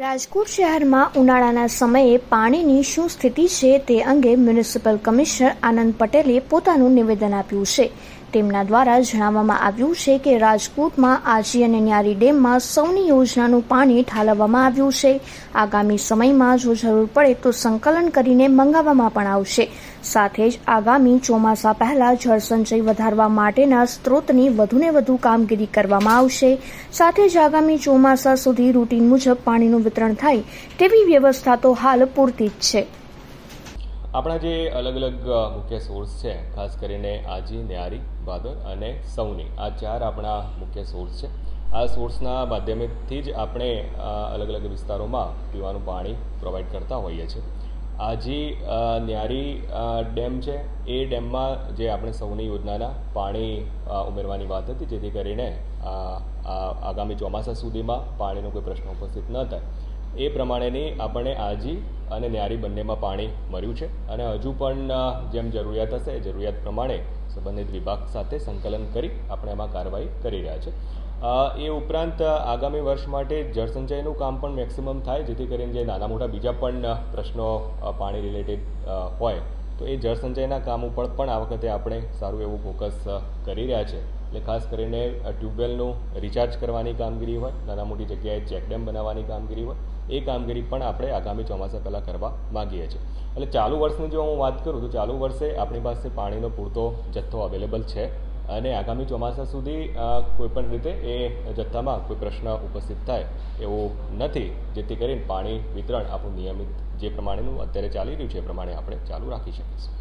રાજકોટ શહેરમાં ઉનાળાના સમયે પાણીની શું સ્થિતિ છે તે અંગે મ્યુનિસિપલ કમિશનર આનંદ પટેલે પોતાનું નિવેદન આપ્યું છે. તેમના દ્વારા જણાવવામાં આવ્યું છે કે રાજકોટમાં આજી અને ન્યારી ડેમમાં સૌની યોજનાનું પાણી ઠાલવવામાં આવ્યું છે. આગામી સમયમાં જો જરૂર પડે તો સંકલન કરીને મંગાવવામાં પણ આવશે. સાથે જ આગામી ચોમાસા પહેલા જળસંચય વધારવા માટેના સ્ત્રોતની વધુને વધુ કામગીરી કરવામાં આવશે. સાથે જ આગામી ચોમાસા સુધી રૂટીન મુજબ પાણીનું વિતરણ થાય તેવી વ્યવસ્થા તો હાલ પૂરતી જ છે. આપણા જે અલગ અલગ મુખ્ય સોર્સ છે, ખાસ કરીને આજી, ન્યારી ભાદર અને સૌની, આ ચાર આપણા મુખ્ય સોર્સ છે. આ સોર્સના માધ્યમથી જ આપણે અલગ અલગ વિસ્તારોમાં પીવાનું પાણી પ્રોવાઈડ કરતા હોઈએ છીએ. આજી ન્યારી ડેમ છે, એ ડેમમાં જે આપણે સૌની યોજનાના પાણી ઉમેરવાની વાત હતી, જેથી કરીને આગામી ચોમાસા સુધીમાં પાણીનો કોઈ પ્રશ્ન ઉપસ્થિત ન થાય. એ પ્રમાણેની આપણને આજી અને ન્યારી બંનેમાં પાણી મળ્યું છે. અને હજુ પણ જેમ જરૂરિયાત હશે જરૂરિયાત પ્રમાણે સંબંધિત વિભાગ સાથે સંકલન કરી આપણે એમાં કાર્યવાહી કરી રહ્યા છે. એ ઉપરાંત આગામી વર્ષ માટે જળસંચયનું કામ પણ મેક્સિમમ થાય, જેથી કરીને જે નાના મોટા બીજા પણ પ્રશ્નો પાણી રિલેટેડ હોય, તો એ જળસંચયના કામ ઉપર પણ આ વખતે આપણે સારું એવું ફોકસ કરી રહ્યા છે. એટલે ખાસ કરીને ટ્યુબવેલનું રિચાર્જ કરવાની કામગીરી હોય, નાના મોટી જગ્યાએ ચેકડેમ બનાવવાની કામગીરી હોય, એ કામગીરી પણ આપણે આગામી ચોમાસા પહેલાં કરવા માગીએ છીએ. એટલે ચાલુ વર્ષની જો હું વાત કરું તો ચાલુ વર્ષે આપણી પાસે પાણીનો પૂરતો જથ્થો અવેલેબલ છે અને આગામી ચોમાસા સુધી કોઈપણ રીતે એ જથ્થામાં કોઈ પ્રશ્ન ઉપસ્થિત થાય એવું નથી, જેથી કરીને પાણી વિતરણ આપણું નિયમિત જે પ્રમાણેનું અત્યારે ચાલી રહ્યું છે એ પ્રમાણે આપણે ચાલુ રાખી શકીશું.